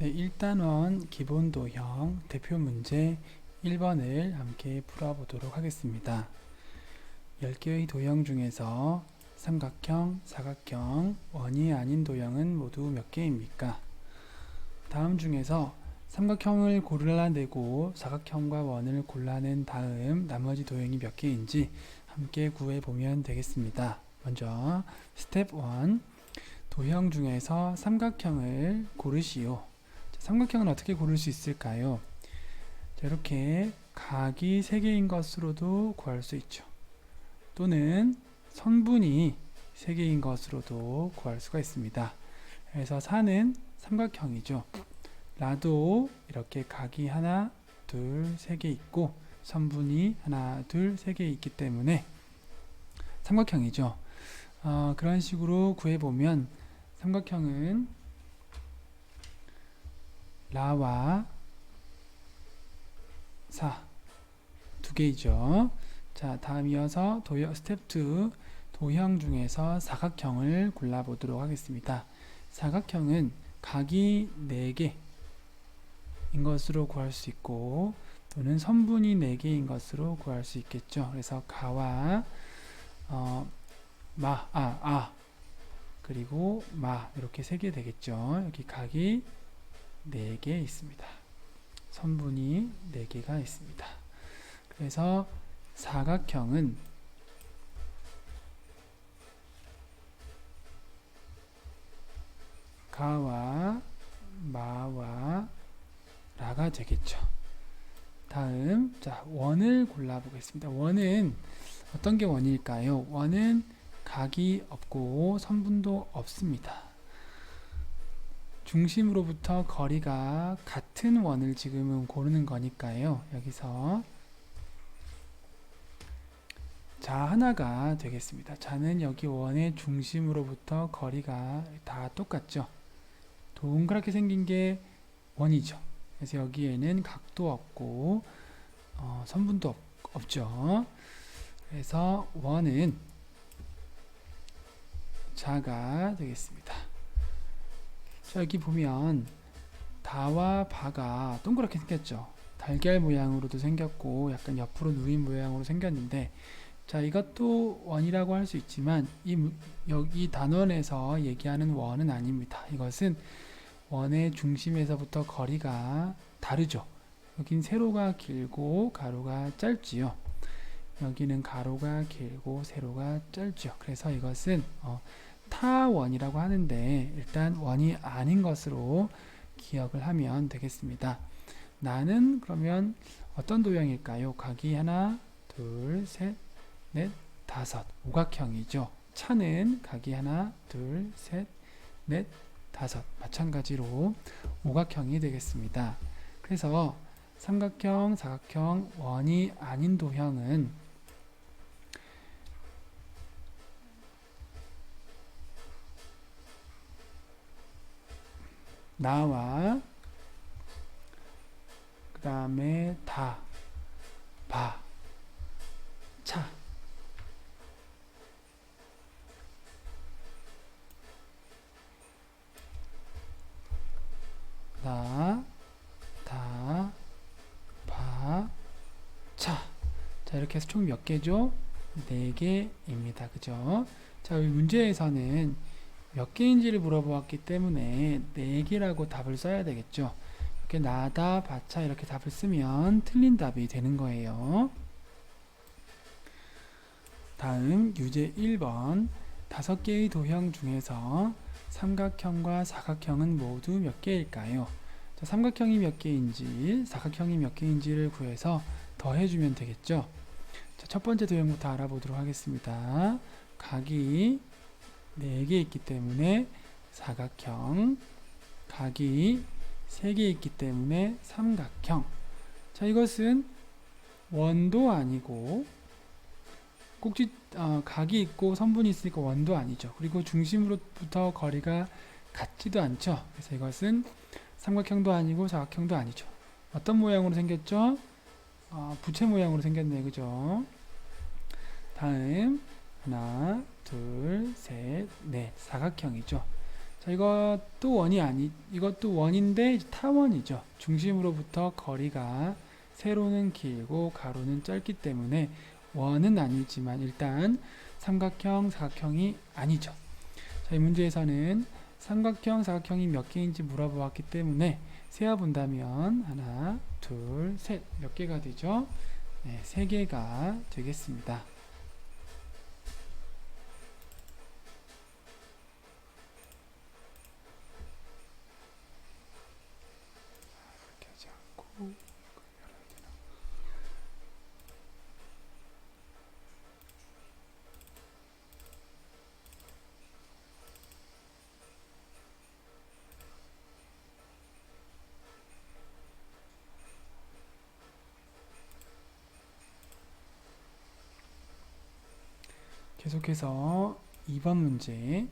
네, 1단원 기본 도형 대표 문제 1번을 함께 풀어보도록 하겠습니다. 10개의 도형 중에서 삼각형, 사각형, 원이 아닌 도형은 모두 몇 개입니까? 다음 중에서 삼각형을 골라내고 사각형과 원을 골라낸 다음 나머지 도형이 몇 개인지 함께 구해보면 되겠습니다. 먼저 스텝 1 도형 중에서 삼각형을 고르시오. 자, 삼각형은 어떻게 고를 수 있을까요? 자, 이렇게 각이 3개인 것으로도 구할 수 있죠. 또는 선분이 3개인 것으로도 구할 수가 있습니다. 그래서 4는 삼각형이죠. 라도 이렇게 각이 하나, 둘, 세 개 있고 선분이 하나, 둘, 세 개 있기 때문에 삼각형이죠. 어, 그런 식으로 구해보면 삼각형은 라와 사두 개이죠. 자, 다음 이어서 도형 스텝 2 도형 중에서 사각형을 골라 보도록 하겠습니다. 사각형은 각이 4개인 것으로 구할 수 있고 또는 선분이 4개인 것으로 구할 수 있겠죠. 그래서 가와 어, 마, 아, 아 그리고 마 이렇게 세개 되겠죠. 여기 각이 4개 있습니다. 선분이 4개가 있습니다. 그래서 사각형은 가와 마와 라가 되겠죠. 다음 자 원을 골라 보겠습니다. 원은 어떤 게 원일까요? 원은 각이 없고 선분도 없습니다. 중심으로부터 거리가 같은 원을 지금은 고르는 거니까요. 여기서 자 하나가 되겠습니다. 자는 여기 원의 중심으로부터 거리가 다 똑같죠. 동그랗게 생긴 게 원이죠. 그래서 여기에는 각도 없고 어, 선분도 없, 없죠. 그래서 원은 자가 되겠습니다. 자, 여기 보면 다와 바가 동그랗게 생겼죠. 달걀 모양으로도 생겼고 약간 옆으로 누인 모양으로 생겼는데 자 이것도 원이라고 할 수 있지만 이 무- 여기 단원에서 얘기하는 원은 아닙니다. 이것은 원의 중심에서부터 거리가 다르죠. 여긴 세로가 길고 가로가 짧지요. 여기는 가로가 길고 세로가 짧죠. 그래서 이것은 어, 타원이라고 하는데 일단 원이 아닌 것으로 기억을 하면 되겠습니다. 나는 그러면 어떤 도형일까요? 각이 하나, 둘, 셋, 넷, 다섯. 오각형이죠. 차는 각이 하나, 둘, 셋, 넷, 다섯. 마찬가지로 오각형이 되겠습니다. 그래서 삼각형, 사각형, 원이 아닌 도형은 나와 그 다음에 다, 바, 차 나, 다, 바, 차. 자, 이렇게 해서 총 몇 개죠? 네 개입니다. 그죠? 자, 이 문제에서는 몇 개인지를 물어보았기 때문에 네 개라고 답을 써야 되겠죠. 이렇게 나다, 바차 이렇게 답을 쓰면 틀린 답이 되는 거예요. 다음 유제 1번 다섯 개의 도형 중에서 삼각형과 사각형은 모두 몇 개일까요? 자, 삼각형이 몇 개인지 사각형이 몇 개인지를 구해서 더해주면 되겠죠. 자, 첫 번째 도형부터 알아보도록 하겠습니다. 각이 4개 있기 때문에 사각형, 각이 3개 있기 때문에 삼각형. 자, 이것은 원도 아니고 꼭지 어, 각이 있고 선분이 있으니까 원도 아니죠. 그리고 중심으로부터 거리가 같지도 않죠. 그래서 이것은 삼각형도 아니고 사각형도 아니죠. 어떤 모양으로 생겼죠? 어, 부채 모양으로 생겼네, 그죠? 다음 하나, 둘, 셋, 넷 사각형이죠. 자, 이것도 원이 아니, 이것도 원인데 타원이죠. 중심으로부터 거리가 세로는 길고 가로는 짧기 때문에 원은 아니지만 일단 삼각형, 사각형이 아니죠. 자, 이 문제에서는 삼각형, 사각형이 몇 개인지 물어보았기 때문에 세어 본다면 하나, 둘, 셋 몇 개가 되죠? 네, 세 개가 되겠습니다. 이렇게 하지 않고 이걸 열어야 되나? 계속해서 2번 문제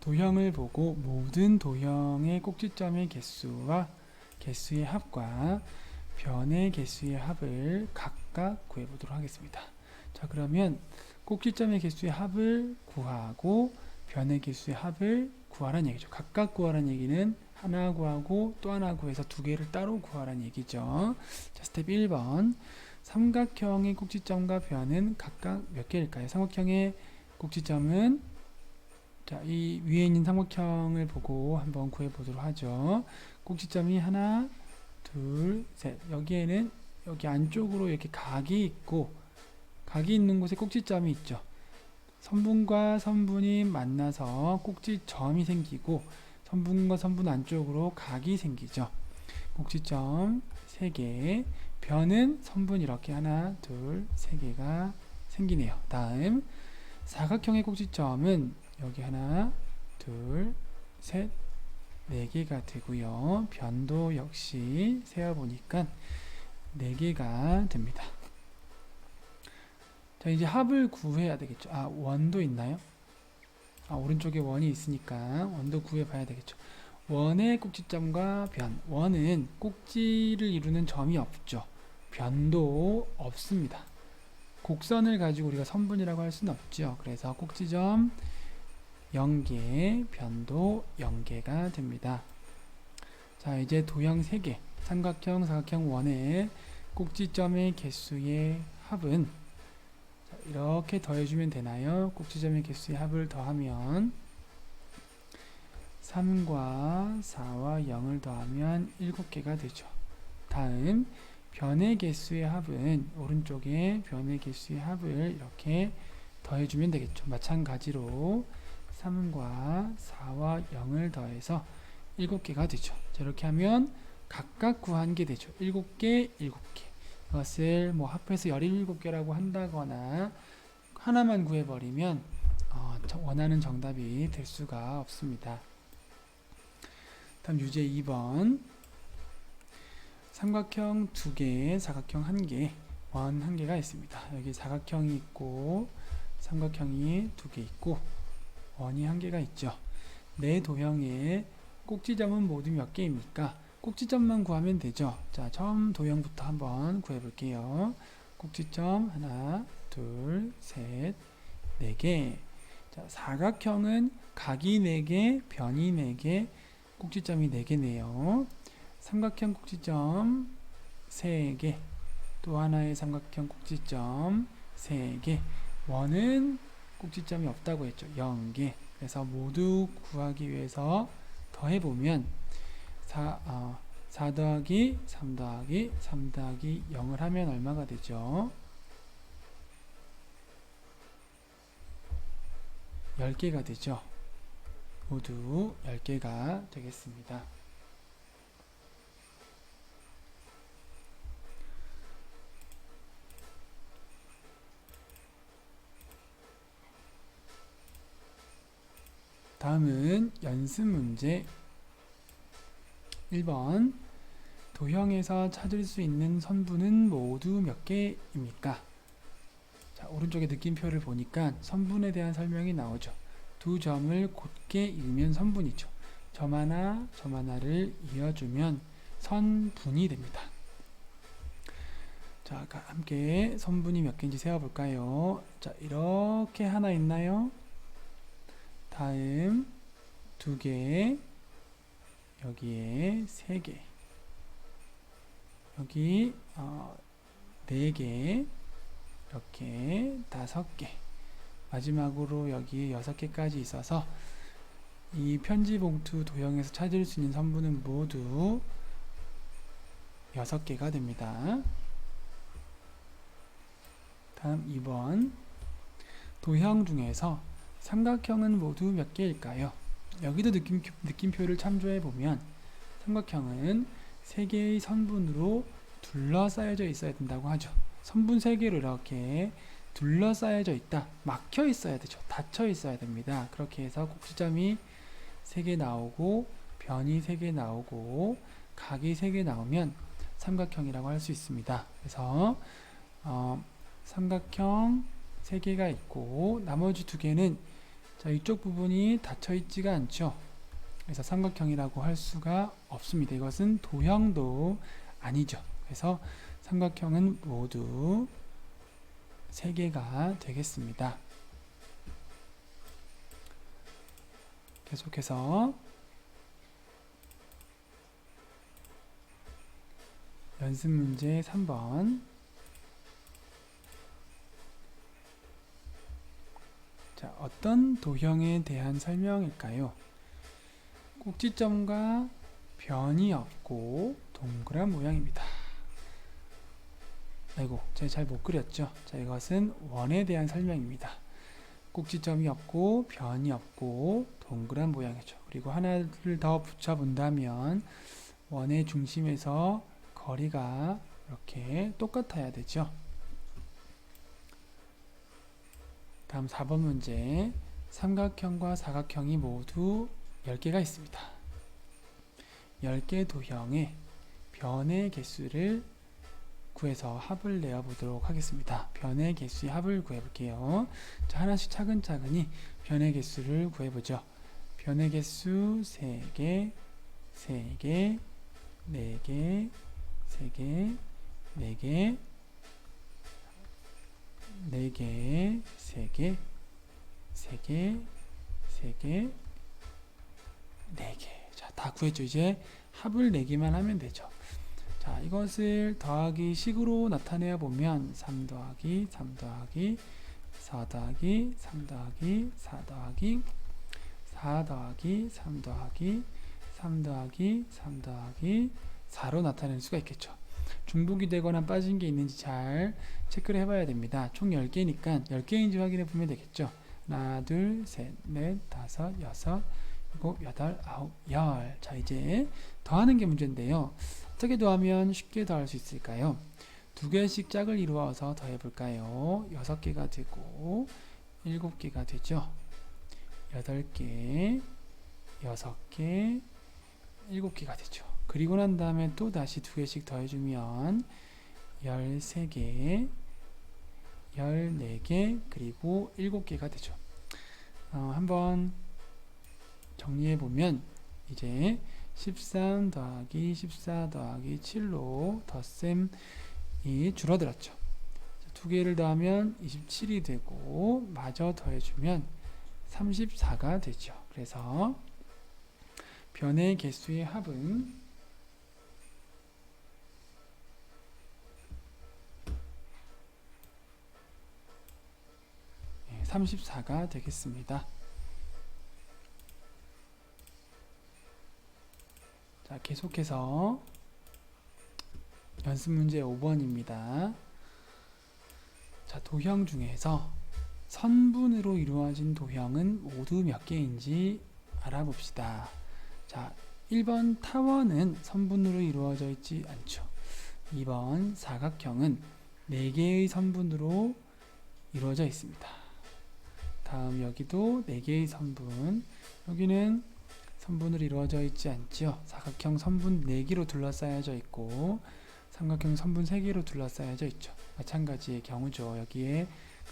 도형을 보고 모든 도형의 꼭지점의 개수와 개수의 합과 변의 개수의 합을 각각 구해보도록 하겠습니다. 자 그러면 꼭지점의 개수의 합을 구하고 변의 개수의 합을 구하라는 얘기죠. 각각 구하라는 얘기는 하나 구하고 또 하나 구해서 두 개를 따로 구하라는 얘기죠. 자 스텝 1번 삼각형의 꼭지점과 변은 각각 몇 개일까요? 삼각형의 꼭지점은 자, 이 위에 있는 삼각형을 보고 한번 구해 보도록 하죠. 꼭지점이 하나, 둘, 셋. 여기에는 여기 안쪽으로 이렇게 각이 있고 각이 있는 곳에 꼭지점이 있죠. 선분과 선분이 만나서 꼭지점이 생기고 선분과 선분 안쪽으로 각이 생기죠. 꼭지점 3개, 변은 선분 이렇게 하나, 둘, 세 개가 생기네요. 다음 사각형의 꼭지점은 여기 하나, 둘, 셋, 네 개가 되고요. 변도 역시 세어 보니까 네 개가 됩니다. 자 이제 합을 구해야 되겠죠. 아 원도 있나요? 아 오른쪽에 원이 있으니까 원도 구해 봐야 되겠죠. 원의 꼭지점과 변. 원은 꼭지를 이루는 점이 없죠. 변도 없습니다. 곡선을 가지고 우리가 선분이라고 할 수는 없죠. 그래서 꼭지점 0개, 변도 0개가 됩니다. 자, 이제 도형 3개, 삼각형, 사각형 원의 꼭지점의 개수의 합은 자, 이렇게 더해주면 되나요? 꼭지점의 개수의 합을 더하면 3과 4와 0을 더하면 7개가 되죠. 다음 변의 개수의 합은 오른쪽에 변의 개수의 합을 이렇게 더해주면 되겠죠. 마찬가지로 3과 4와 0을 더해서 7개가 되죠. 자, 이렇게 하면 각각 구한 게 되죠. 7개, 7개. 이것을 뭐 합해서 17개라고 한다거나 하나만 구해버리면 어, 원하는 정답이 될 수가 없습니다. 다음 유제 2번 삼각형 2개, 사각형 1개, 원 1개가 있습니다. 여기 사각형이 있고 삼각형이 2개 있고 원이 1개가 있죠. 네 도형의 꼭지점은 모두 몇 개입니까? 꼭지점만 구하면 되죠. 자, 처음 도형부터 한번 구해 볼게요. 꼭지점 하나, 둘, 셋, 네 개. 자, 사각형은 각이 4개, 변이 4개, 꼭지점이 4개네요. 삼각형 꼭지점 3개, 또 하나의 삼각형 꼭지점 3개, 원은 꼭지점이 없다고 했죠. 0개. 그래서 모두 구하기 위해서 더해보면 4, 어, 4 더하기 3 더하기 3 더하기 0을 하면 얼마가 되죠? 10개가 되죠. 모두 10개가 되겠습니다. 다음은 연습 문제 1번 도형에서 찾을 수 있는 선분은 모두 몇 개입니까? 자, 오른쪽에 느낌표를 보니까 선분에 대한 설명이 나오죠. 두 점을 곧게 이으면 선분이죠. 점 하나, 점 하나를 이어주면 선분이 됩니다. 자, 함께 선분이 몇 개인지 세어볼까요? 자, 이렇게 하나 있나요? 다음 두 개, 여기에 세 개, 여기 어, 네 개, 이렇게 다섯 개, 마지막으로 여기 여섯 개까지 있어서 이 편지 봉투 도형에서 찾을 수 있는 선분은 모두 여섯 개가 됩니다. 다음 2번. 도형 중에서 삼각형은 모두 몇 개일까요? 여기도 느낌, 느낌표를 참조해 보면 삼각형은 세 개의 선분으로 둘러싸여져 있어야 된다고 하죠. 선분 세 개로 이렇게 둘러싸여져 있다. 막혀 있어야 되죠. 닫혀 있어야 됩니다. 그렇게 해서 꼭지점이 세개 나오고 변이 세개 나오고 각이 세개 나오면 삼각형이라고 할 수 있습니다. 그래서 어, 삼각형 세 개가 있고 나머지 두 개는 자, 이쪽 부분이 닫혀 있지가 않죠. 그래서 삼각형이라고 할 수가 없습니다. 이것은 도형도 아니죠. 그래서 삼각형은 모두 세 개가 되겠습니다. 계속해서 연습 문제 3번 자, 어떤 도형에 대한 설명일까요? 꼭지점과 변이 없고 동그란 모양입니다. 아이고, 제가 잘 못 그렸죠? 자, 이것은 원에 대한 설명입니다. 꼭지점이 없고 변이 없고 동그란 모양이죠. 그리고 하나를 더 붙여본다면 원의 중심에서 거리가 이렇게 똑같아야 되죠. 다음 4번 문제 삼각형과 사각형이 모두 10개가 있습니다. 10개 도형의 변의 개수를 구해서 합을 내어 보도록 하겠습니다. 변의 개수의 합을 구해 볼게요. 자, 하나씩 차근차근히 변의 개수를 구해 보죠. 변의 개수 3개, 3개, 4개, 3개, 4개, 4개, 3개, 3개, 3개, 4개. 자, 다 구했죠. 이제 합을 내기만 하면 되죠. 자, 이것을 더하기 식으로 나타내어 보면 3 더하기 3 더하기 4 더하기 3 더하기 4 더하기 4 더하기 3 더하기 3 더하기 3 더하기 4로 나타낼 수가 있겠죠. 중복이 되거나 빠진 게 있는지 잘 체크를 해봐야 됩니다. 총 10개니까 10개인지 확인해 보면 되겠죠. 하나, 둘, 셋, 넷, 다섯, 여섯, 일곱, 여덟, 아홉, 열. 자, 이제 더하는 게 문제인데요. 어떻게 더하면 쉽게 더할 수 있을까요? 두 개씩 짝을 이루어서 더해 볼까요? 여섯 개가 되고 일곱 개가 되죠. 여덟 개, 여섯 개, 일곱 개가 되죠. 그리고 난 다음에 또 다시 두 개씩 더해주면 열세 개, 열네 개, 그리고 일곱 개가 되죠. 어, 한번 정리해 보면 이제 13 더하기 14 더하기 7로 덧셈이 줄어들었죠. 두 개를 더하면 27이 되고 마저 더해주면 34가 되죠. 그래서 변의 개수의 합은 34가 되겠습니다. 자, 계속해서 연습 문제 5번입니다. 자, 도형 중에서 선분으로 이루어진 도형은 모두 몇 개인지 알아봅시다. 자, 1번 타원은 선분으로 이루어져 있지 않죠. 2번 사각형은 4개의 선분으로 이루어져 있습니다. 다음 여기도 4개의 선분. 여기는 선분으로 이루어져 있지 않지요. 사각형 선분 4개로 둘러싸여져 있고 삼각형 선분 3개로 둘러싸여져 있죠. 마찬가지의 경우죠. 여기에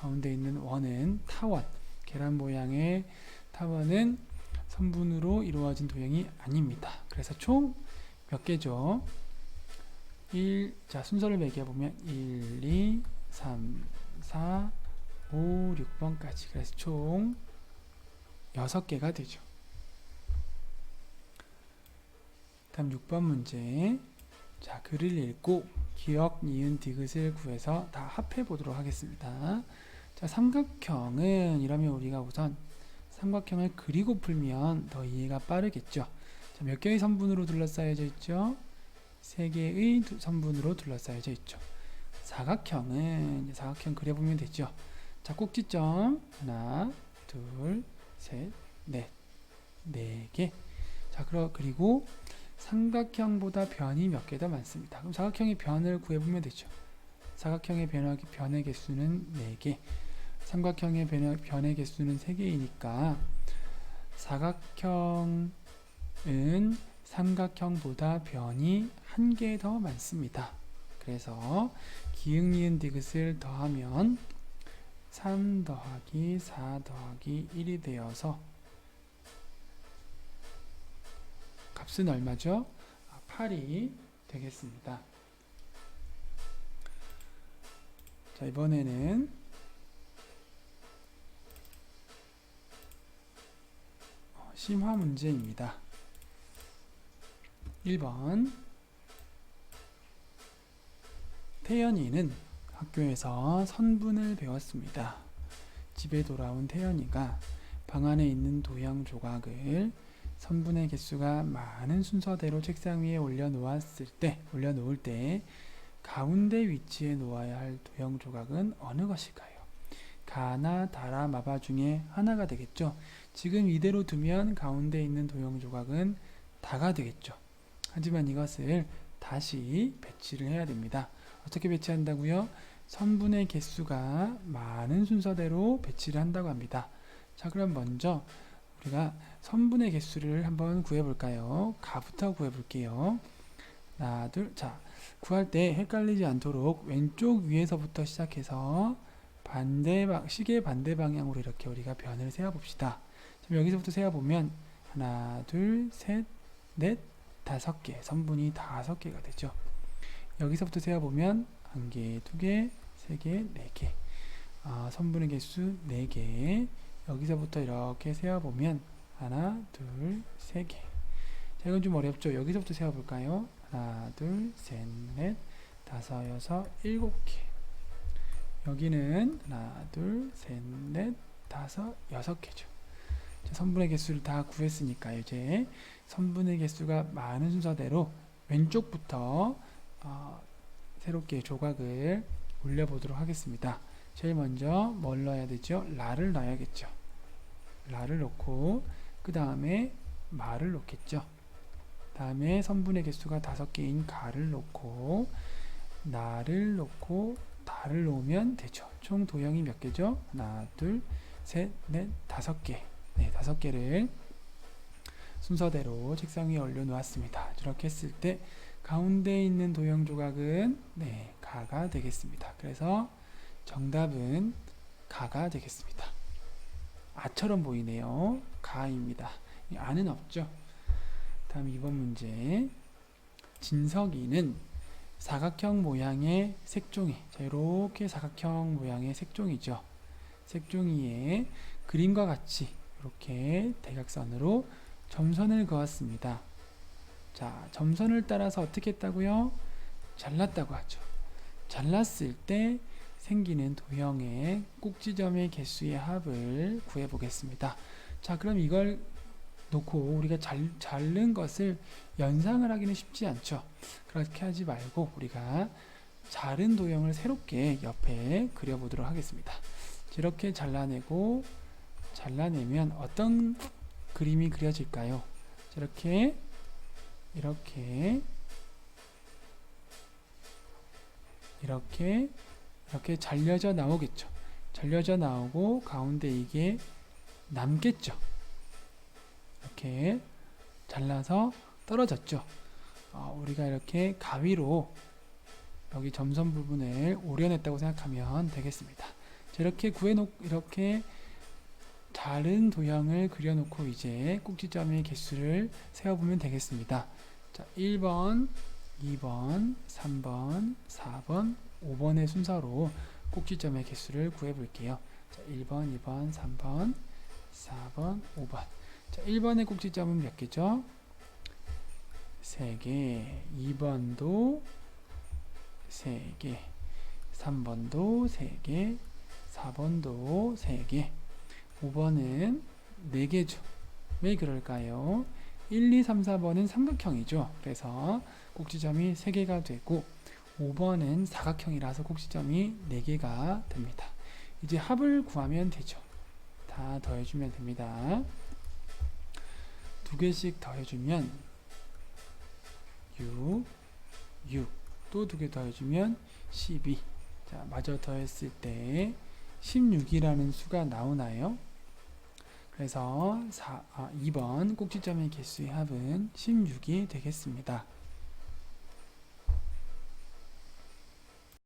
가운데 있는 원은 타원, 계란 모양의 타원은 선분으로 이루어진 도형이 아닙니다. 그래서 총 몇 개죠? 1, 자, 순서를 매겨보면 1, 2, 3, 4, 5, 6번까지. 그래서 총 6개가 되죠. 다음 6번 문제. 자, 글을 읽고 기억, 니은, 디귿을 구해서 다 합해 보도록 하겠습니다. 자, 삼각형은 이러면 우리가 우선 삼각형을 그리고 풀면 더 이해가 빠르겠죠. 자, 몇 개의 선분으로 둘러싸여져 있죠? 세 개의 두- 선분으로 둘러싸여져 있죠. 사각형은 사각형 그려보면 되죠. 자, 꼭지점 하나, 둘, 셋, 넷, 네 개. 자, 그리고 삼각형보다 변이 몇 개 더 많습니다. 그럼 사각형의 변을 구해보면 되죠. 사각형의 변화, 변의 개수는 4개, 삼각형의 변화, 변의 개수는 3개이니까 사각형은 삼각형보다 변이 한개더 많습니다. 그래서 기흥, 니은, 디귿을 더하면 3 더하기 4 더하기 1이 되어서 값은 얼마죠? 8이 되겠습니다. 자, 이번에는 어, 심화 문제입니다. 1번 태연이는 학교에서 선분을 배웠습니다. 집에 돌아온 태연이가 방 안에 있는 도형 조각을 선분의 개수가 많은 순서대로 책상 위에 올려놓았을 때, 올려놓을 때 가운데 위치에 놓아야 할 도형 조각은 어느 것일까요? 가나 다라 마바 중에 하나가 되겠죠. 지금 이대로 두면 가운데 있는 도형 조각은 다가 되겠죠. 하지만 이것을 다시 배치를 해야 됩니다. 어떻게 배치한다고요? 선분의 개수가 많은 순서대로 배치를 한다고 합니다. 자, 그럼 먼저 우리가 선분의 개수를 한번 구해볼까요? 가부터 구해볼게요. 하나, 둘, 자, 구할 때 헷갈리지 않도록 왼쪽 위에서부터 시작해서 반대 방 시계 반대 방향으로 이렇게 우리가 변을 세어 봅시다. 여기서부터 세어 보면 하나, 둘, 셋, 넷, 다섯 개 선분이 다섯 개가 되죠. 여기서부터 세어 보면 한 개, 두 개, 세 개, 네 개. 아, 선분의 개수 네 개. 여기서부터 이렇게 세어 보면 하나, 둘, 세 개. 자, 이건 좀 어렵죠. 여기서부터 세어 볼까요? 하나, 둘, 셋, 넷, 다섯, 여섯, 일곱 개. 여기는 하나, 둘, 셋, 넷, 다섯, 여섯 개죠. 자, 선분의 개수를 다 구했으니까 이제 선분의 개수가 많은 순서대로 왼쪽부터 어, 새롭게 조각을 올려보도록 하겠습니다. 제일 먼저 뭘 넣어야 되죠? 라를 넣어야겠죠. 라를 넣고 그 다음에 마를 넣겠죠. 다음에 선분의 개수가 다섯 개인 가를 넣고 나를 넣고 다를 놓으면 되죠. 총 도형이 몇 개죠? 하나, 둘, 셋, 넷, 다섯 개. 네, 다섯 개를 순서대로 책상 위에 올려놓았습니다. 이렇게 했을 때 가운데 있는 도형 조각은 네, 가가 되겠습니다. 그래서 정답은 가가 되겠습니다. 아처럼 보이네요. 가입니다. 이 아는 없죠. 다음 2번 문제. 진석이는 사각형 모양의 색종이. 자, 이렇게 사각형 모양의 색종이죠. 색종이에 그림과 같이 이렇게 대각선으로 점선을 그었습니다. 자, 점선을 따라서 어떻게 했다고요? 잘랐다고 하죠. 잘랐을 때 생기는 도형의 꼭지점의 개수의 합을 구해 보겠습니다. 자, 그럼 이걸 놓고 우리가 잘, 자른 것을 연상을 하기는 쉽지 않죠. 그렇게 하지 말고 우리가 자른 도형을 새롭게 옆에 그려보도록 하겠습니다. 이렇게 잘라내고 잘라내면 어떤 그림이 그려질까요? 이렇게 이렇게 이렇게 이렇게 잘려져 나오겠죠. 잘려져 나오고 가운데 이게 남겠죠. 이렇게 잘라서 떨어졌죠. 어, 우리가 이렇게 가위로 여기 점선 부분을 오려냈다고 생각하면 되겠습니다. 자, 이렇게 구해놓 이렇게 다른 도형을 그려놓고 이제 꼭지점의 개수를 세어보면 되겠습니다. 자, 1번, 2번, 3번, 4번, 5번의 순서로 꼭지점의 개수를 구해볼게요. 자, 1번, 2번, 3번, 4번, 5번. 자, 1번의 꼭지점은 몇 개죠? 3개. 2번도 3개. 3번도 3개. 4번도 3개. 5번은 4개죠. 왜 그럴까요? 1, 2, 3, 4번은 삼각형이죠. 그래서 꼭지점이 3개가 되고 5번은 사각형이라서 꼭지점이 4개가 됩니다. 이제 합을 구하면 되죠. 다 더해주면 됩니다. 두 개씩 더해주면 6, 6. 또 두 개 더해주면 12. 자, 마저 더했을 때 16이라는 수가 나오나요? 그래서 4, 아, 2번 꼭지점의 개수의 합은 16이 되겠습니다.